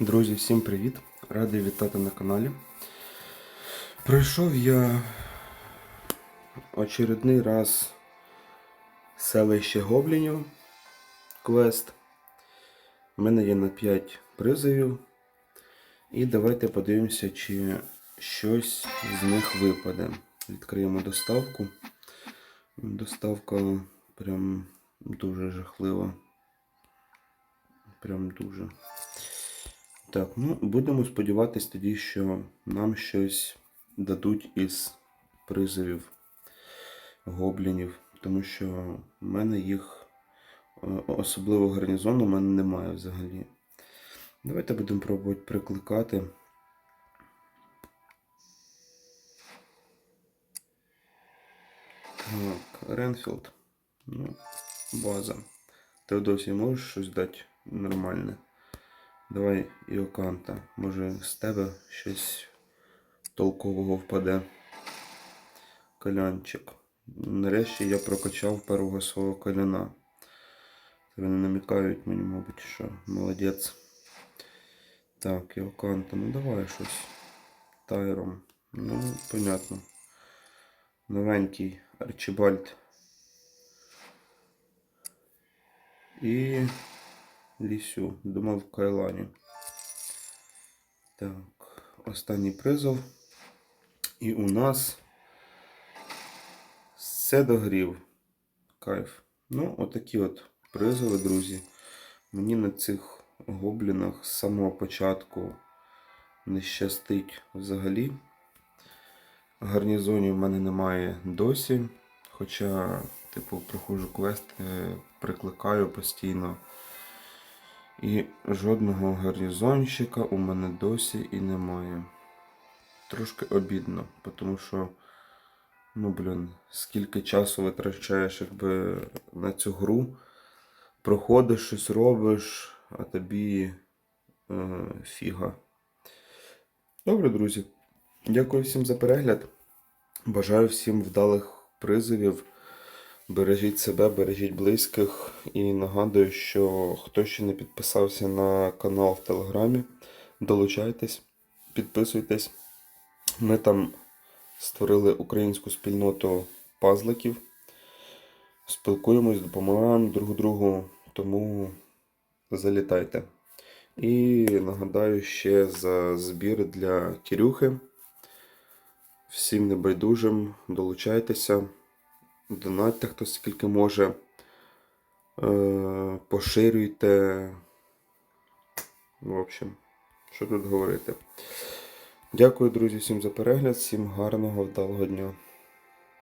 Друзі, всім привіт! Радий вітати на каналі. Пройшов я очередний раз селище Гоблінів квест. У мене є на 5 призовів. І давайте подивимося, чи щось з них випаде. Відкриємо доставку. Доставка прям дуже жахлива. Прям дуже. Так, ну будемо сподіватись тоді, що нам щось дадуть із призовів гоблінів, тому що в мене їх е, особливо гарнізону в мене немає взагалі. Давайте будемо пробувати прикликати. Так, Ренфілд. Ну, база. Теодосій, можеш щось дати нормальне? Давай Іоканта. Може з тебе щось толкового впаде. Колянчик. Нарешті я прокачав первого свого коляна. Вони намікають мені, мабуть, що молодець. Так, Іоканта, ну давай щось. Тайром. Ну, понятно. Новенький Арчибальд. І Лісю. Думав в Кайлані. Так, останній призов. І у нас все догрів. Кайф. Ну, отакі от призови, друзі. Мені на цих гоблінах з самого початку не щастить взагалі. Гарнізонів в мене немає досі. Хоча, типу, проходжу квест, е, прикликаю постійно. І жодного гарнізонщика у мене досі і немає. Трошки обідно, тому що, ну блін, скільки часу витрачаєш якби на цю гру, проходиш щось робиш, а тобі е, фіга. Добре, друзі. Дякую всім за перегляд. Бажаю всім вдалих призовів. Бережіть себе, бережіть близьких. І нагадую, що хто ще не підписався на канал в Телеграмі, долучайтесь, підписуйтесь. Ми там створили українську спільноту пазликів. Спілкуємось, допомагаємо друг другу, тому залітайте. І нагадаю ще за збір для Кирюхи. Всім небайдужим, долучайтеся. Донатьте хто скільки може. Е, поширюйте. В общем, що тут говорити. Дякую, друзі, всім за перегляд, всім гарного, вдалого дня.